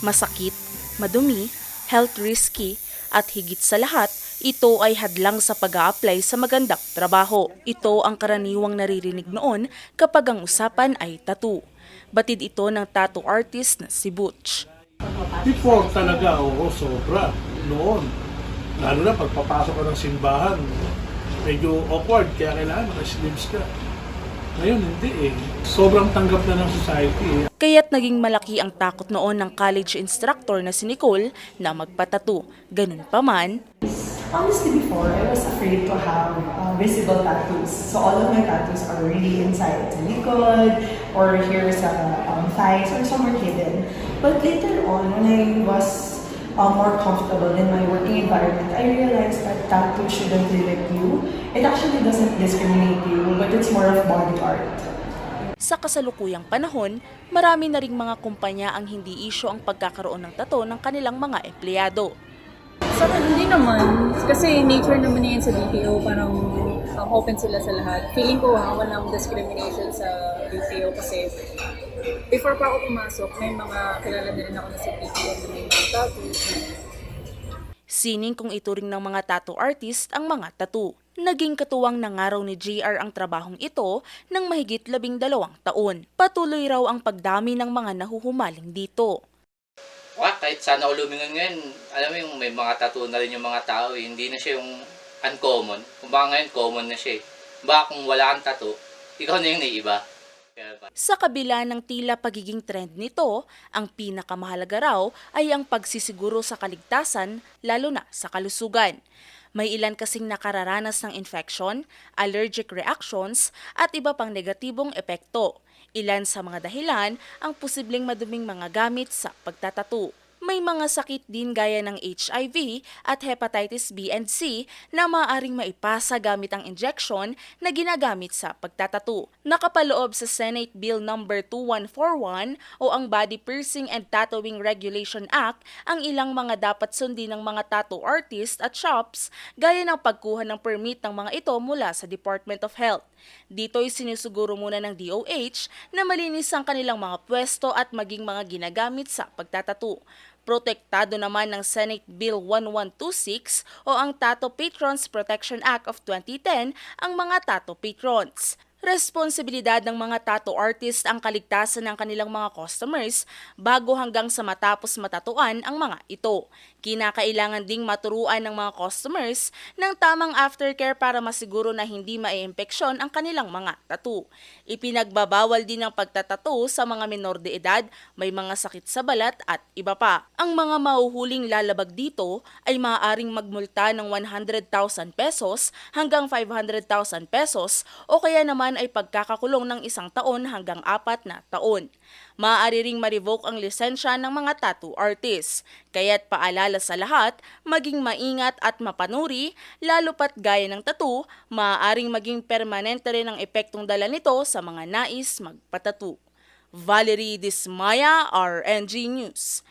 Masakit, madumi, health risky, at higit sa lahat, ito ay hadlang sa pag apply sa magandang trabaho. Ito ang karaniwang naririnig noon kapag ang usapan ay tattoo. Batid ito ng tattoo artist na si Butch. Before talaga, oo, sobra. Noon. Lalo na pagpapasok ka ng simbahan, medyo awkward, kaya kailangan naka-sleeves ka. Ngayon, hindi eh. Sobrang tanggap na ng society eh. Kaya't naging malaki ang takot noon ng college instructor na si Nicole na magpatato. Ganun pa man, Honestly, before, I was afraid to have uh, visible tattoos. So all of my tattoos are really inside sa likod, or here sa um, thighs, or somewhere hidden. But later on, when I was uh, more comfortable in my working environment, I realized that tattoo shouldn't limit you. It actually doesn't discriminate you, but it's more of body art. Sa kasalukuyang panahon, marami na ring mga kumpanya ang hindi isyo ang pagkakaroon ng tato ng kanilang mga empleyado. Sa akin, hindi naman. Kasi nature naman na yan sa BPO, parang um, open sila sa lahat. Feeling ko ha, walang discrimination sa BPO kasi before pa ako pumasok, may mga kilala na rin ako na may mga tattoos. Sining kung ituring ng mga tattoo artist ang mga tattoo. Naging katuwang nangaraw ni JR ang trabahong ito ng mahigit labing dalawang taon. Patuloy raw ang pagdami ng mga nahuhumaling dito. Wah, kahit sana ako lumingon ngayon, alam mo yung may mga tattoo na rin yung mga tao, eh. hindi na siya yung uncommon. Kung baka ngayon, common na siya eh. Baka kung wala kang tattoo, ikaw na yung naiiba. Sa kabila ng tila pagiging trend nito, ang pinakamahalaga raw ay ang pagsisiguro sa kaligtasan, lalo na sa kalusugan. May ilan kasing nakararanas ng infection, allergic reactions, at iba pang negatibong epekto. Ilan sa mga dahilan ang posibleng maduming mga gamit sa pagtatato. May mga sakit din gaya ng HIV at hepatitis B and C na maaaring maipasa gamit ang injection na ginagamit sa pagtatato. Nakapaloob sa Senate Bill No. 2141 o ang Body Piercing and Tattooing Regulation Act ang ilang mga dapat sundin ng mga tattoo artist at shops gaya ng pagkuha ng permit ng mga ito mula sa Department of Health. Dito'y sinisuguro muna ng DOH na malinis ang kanilang mga pwesto at maging mga ginagamit sa pagtatato. Protektado naman ng Senate Bill 1126 o ang Tattoo Patrons Protection Act of 2010 ang mga tattoo patrons. Responsibilidad ng mga tattoo artist ang kaligtasan ng kanilang mga customers bago hanggang sa matapos matatuan ang mga ito. Kinakailangan ding maturuan ng mga customers ng tamang aftercare para masiguro na hindi maiimpeksyon ang kanilang mga tattoo. Ipinagbabawal din ang pagtatato sa mga menor de edad, may mga sakit sa balat at iba pa. Ang mga mahuhuling lalabag dito ay maaaring magmulta ng 100,000 pesos hanggang 500,000 pesos o kaya naman ay pagkakakulong ng isang taon hanggang apat na taon. Maaari ring ma-revoke ang lisensya ng mga tattoo artists. Kaya't paalala sa lahat, maging maingat at mapanuri, lalo pat gaya ng tattoo, maaaring maging permanente rin ang epektong dala nito sa mga nais magpatattoo. Valerie Dismaya, RNG News.